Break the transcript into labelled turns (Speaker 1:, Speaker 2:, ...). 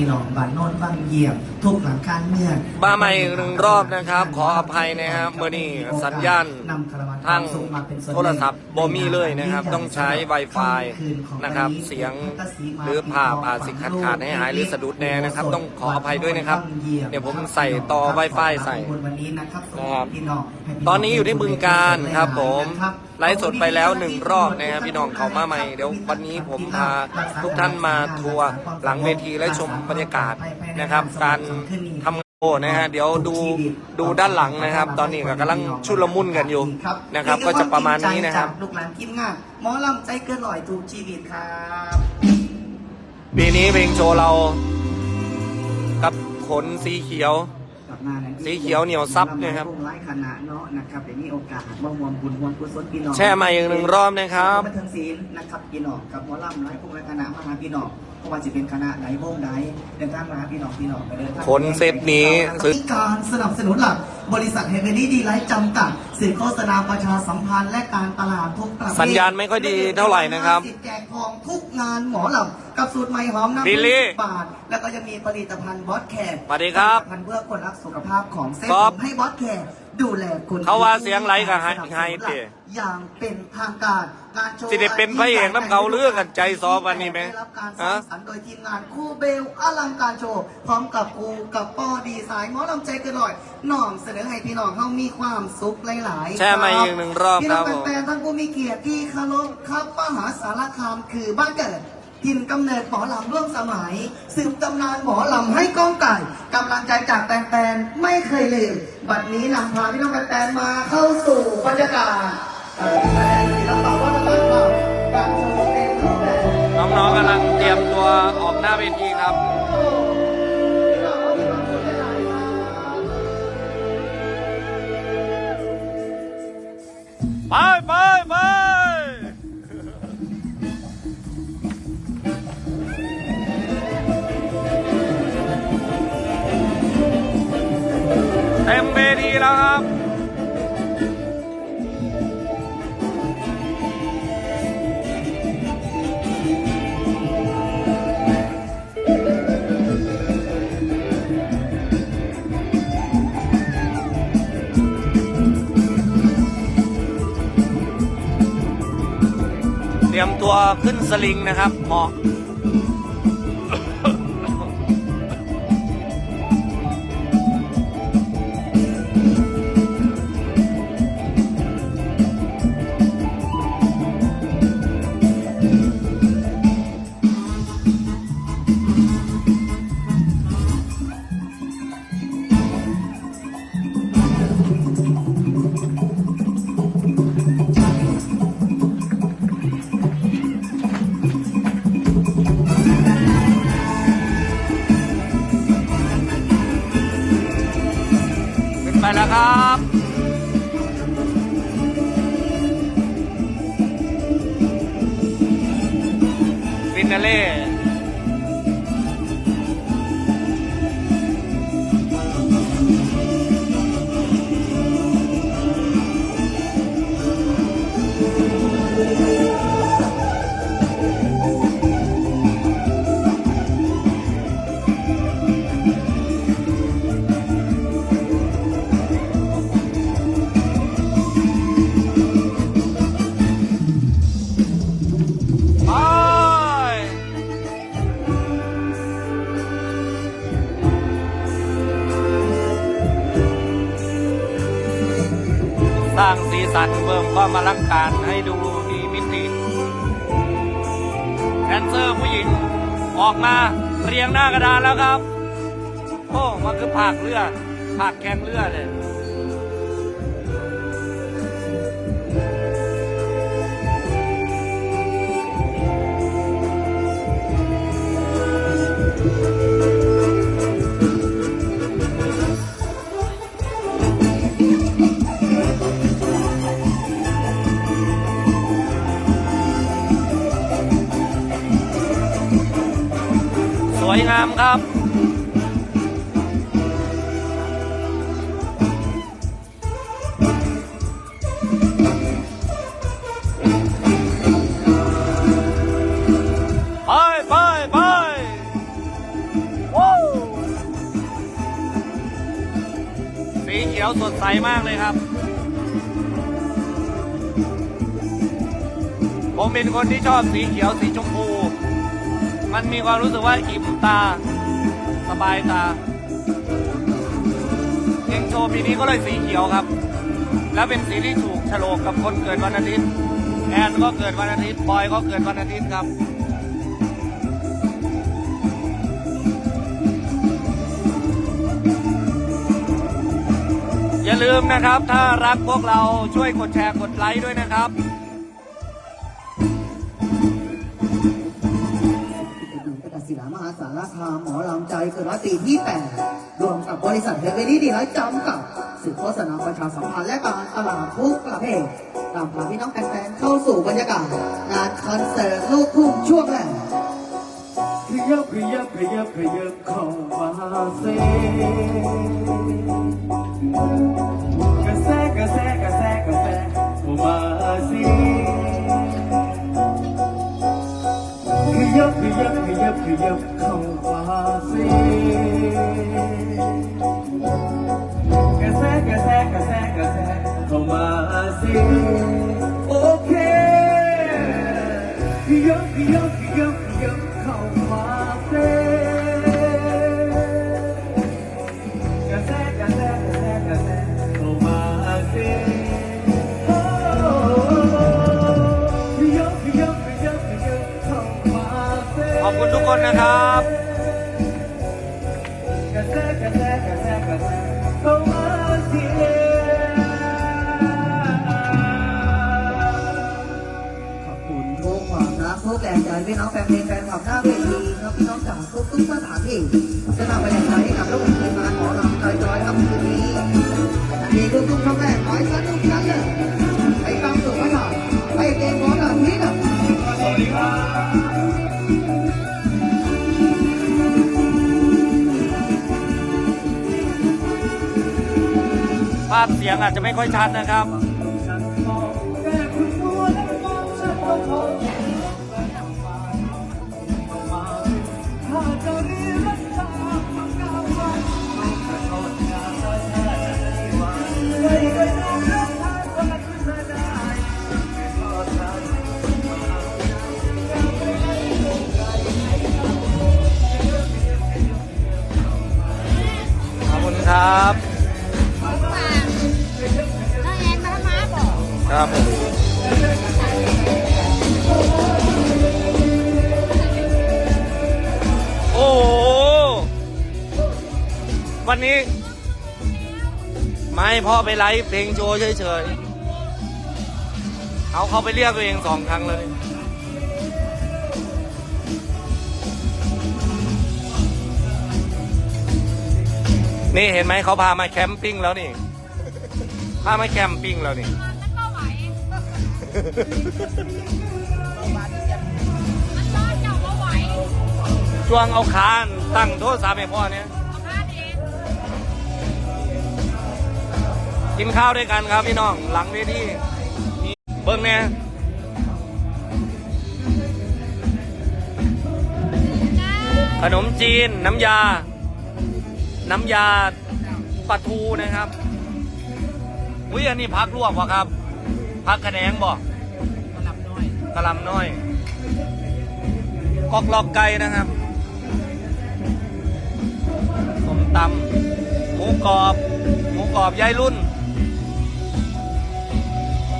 Speaker 1: พี่น้องบ้านโนนบางเยี่ยมทุกหลังการเมือง
Speaker 2: มาใหม่อีกหนึ่งรอบนะครับ ขออภัยนะครับเมื่อนี้สัญญาณ
Speaker 1: นำคารวะ
Speaker 2: ทาง
Speaker 1: ส่มาเป็นส่วนห
Speaker 2: โท
Speaker 1: นึ่ง
Speaker 2: รศัพท์บ่มีเลยนะครับ ต้องใช้ Wi-Fi
Speaker 1: คืนของ
Speaker 2: นะครับ
Speaker 1: วันนี้
Speaker 2: เสียงหรือภาพอาจสิขาดขาดให้หายหรือสะดุดแน่นะครับ ต้องขออภัยด้วยนะครับ เดี๋ยวผมใส่ต่อ Wi-Fi ใส่
Speaker 1: วันนี้นะครับ
Speaker 2: นะครับ
Speaker 1: พี่น้องให้พี่
Speaker 2: ตอนนี้อยู่ที่บึงการครับผม
Speaker 1: นะครับ
Speaker 2: ไลฟ์สดไปแล้วหนึ่งรอบนะครับพี่น้องเขามาใหม่เดี๋ยววันนี้ผมพาทุกท่านมาทัวร์หลังเวทีและชมบรรยากาศนะครับ การทำงานโอ้นะฮะเดี๋ยวดูดูด้านหลังนะครับ ตอนนี้ก็กำลังชุลมุนกันอยู่นะครับ ก็จะประมาณนี้นะครับ
Speaker 1: ลูกหลานทีมงานหมอลำใจเกินร้อยถูกชีวิตครับ
Speaker 2: ปีนี้เพลงโชว์เรากับขนสีเขียว
Speaker 1: กลับมานะ
Speaker 2: สีเขียวเหนียวซับเนี่ยครับ
Speaker 1: วงไล่คณะเนาะนะครับเดี๋ยวนี้โอกาสมามวมบุญมวมกุศลพี่น้อง
Speaker 2: แช่มาอีกหนึ่งรอบนะครับ
Speaker 1: บันเทิงศิลป์นะครับพี่น้องกับหมอลำไล่พวกไล่คณะมาหาพี่น้องเพราะว่าจะเป็นคณะไหนวงใดเดินทางมาหาพี่น้องพี่น้องไปเดินทาง
Speaker 2: ขนเซตนี้ซื้อ
Speaker 1: ที่การสนับสนุนหลัก บริษัทเฮเบนี่ดีไลท์จำกัดสื่อโฆษณาประชาสัมพันธ์และการตลาดทุกประเภท
Speaker 2: สัญญาณไม่ค่อยดีเท่าไหร่นะครับ
Speaker 1: สิทธิ์แจกทองทุกงานหมอลำกับสูตรใหม่หอมน้ำ
Speaker 2: บิลลี่
Speaker 1: บาท แล้วก็จะมีผลิตภัณฑ์บอสแคร์
Speaker 2: สวัสดีครับ
Speaker 1: ผลิตภัณฑ์เพื่อคนรักสุขภาพของเส้น
Speaker 2: ครับ
Speaker 1: ให้บอสแคร์ ดูแลคุณ
Speaker 2: เขาว่าเสียงไหลกับไฮไฮเตะ
Speaker 1: อย่างเป็นทางการการโชว์
Speaker 2: สิได้เป็นพระเอกน้ำเขาเลือกกันใจซ้อวันนี้ไหม
Speaker 1: ด้รับการสร้าง
Speaker 2: ฮะ
Speaker 1: สรรค์โดยทีมงานคู่เบลอลังการโชว์พร้อมกับกูกับป้อดีสายหมอลำใจเกันหน่อยน้อมเสนอให้พี่น้องเขามีความสุขหลายๆ
Speaker 2: แช่มาอีกหนึ่งรอบ
Speaker 1: พี่
Speaker 2: ค
Speaker 1: น้
Speaker 2: รั
Speaker 1: อบง
Speaker 2: ผม
Speaker 1: แฟนๆท่านผู้มีเกียรติที่เคารพครับมหาสารคามคือบ้านเกิด ถิ่นกำเนิดหมอลำร่วมสมัย สืบตำนานหมอลำให้ก้องไก่กำลังใจจากแฟนๆไม่เคยลืมบัดนี้นำพาพี่น้องแฟนๆมาเข้าสู่บรรยากาศแสดงศิลปะวัฒนธรรมการโชว์เต็มรูปแบบ
Speaker 2: น้องๆกำลังเตรียมตัวออกหน้าเวทีครับ แล้วครับเตรียมตัวขึ้นสลิงนะครับเหมาะ นไปแล้วครับฟินาเล่ สันเพิ่มความอลังการให้ดูมีมิติแดนเซอร์ผู้หญิงออกมาเรียงหน้ากระดานแล้วครับ โอ้มันคือผากเลือดผากแกงเลือดเลยามครับ ไปไปไปสีเขียวสดใสมากเลยครับ ผมเป็นคนที่ชอบสีเขียวสีชมพู มันมีความรู้สึกว่าอิ่มตา สบายตาเองโชว์ปีนี้ก็เลยสีเขียวครับ แล้วเป็นสีที่ถูกโฉลกกับคนเกิดวันอาทิตย์ แอนก็เกิดวันอาทิตย์บอยก็เกิดวันอาทิตย์ครับอย่าลืมนะครับ ถ้ารักพวกเราช่วยกดแชร์กดไลค์ด้วยนะครับา
Speaker 1: มหาสารคามหมอลำใจเกิดวันตีที่ 8 รวมกับบริษัทเฮเวอรี่ดีไลท์จำกัดสื่อโฆษณาประชาสัมพันธ์และการตลาดทุกประเภทนำพาพี่น้องแฟนๆเข้าสู่บรรยากาศงานคอนเสิร์ตลูกทุ่งช่วงแรก
Speaker 3: ขยับขยับขยับขยับเข้ามาเซกระแสกระแสกระแสกระแสเข้ามาสิ ขยับขยับขยับขยั ค
Speaker 2: นนะครับ
Speaker 3: กระแสกระแสกระแสกระแสเข้ามาสิ
Speaker 1: ขอบคุณทุกความรักทุกแรงใจพี่น้องแฟนเพลงาพเสี
Speaker 2: ยงอาจจะไม่ค่อยชัดนะครับ
Speaker 3: ขอ
Speaker 2: บคุณครับ ครับผมโอ้โหวันนี้ ไม่พ่อไปไลฟ์เพลงโชว์เฉยๆเอาเขาไปเรียกตัวเองสองครั้งเลยนี่เห็นไหมเขาพามาแคมปิ้งแล้วนี่ พามาแคมปิ้งแล้วนี่
Speaker 4: จ้ว
Speaker 2: ช่วงเอาคานตั้งโทษสามให้พ่อเนี่ยกินข้าวด้วยกันครับพี่น้องหลังเวทีมีเบิ้งเนี่ยขนมจีนน้ำยา น้ำยาปลาทูนะครับ อุ้ยอันนี้พักลวกวะครับ พักกระแหนงบอก กระลำน้อย กอกลอกไก่นะครับสมตำหมูกรอบ หมูกรอบยายรุ่น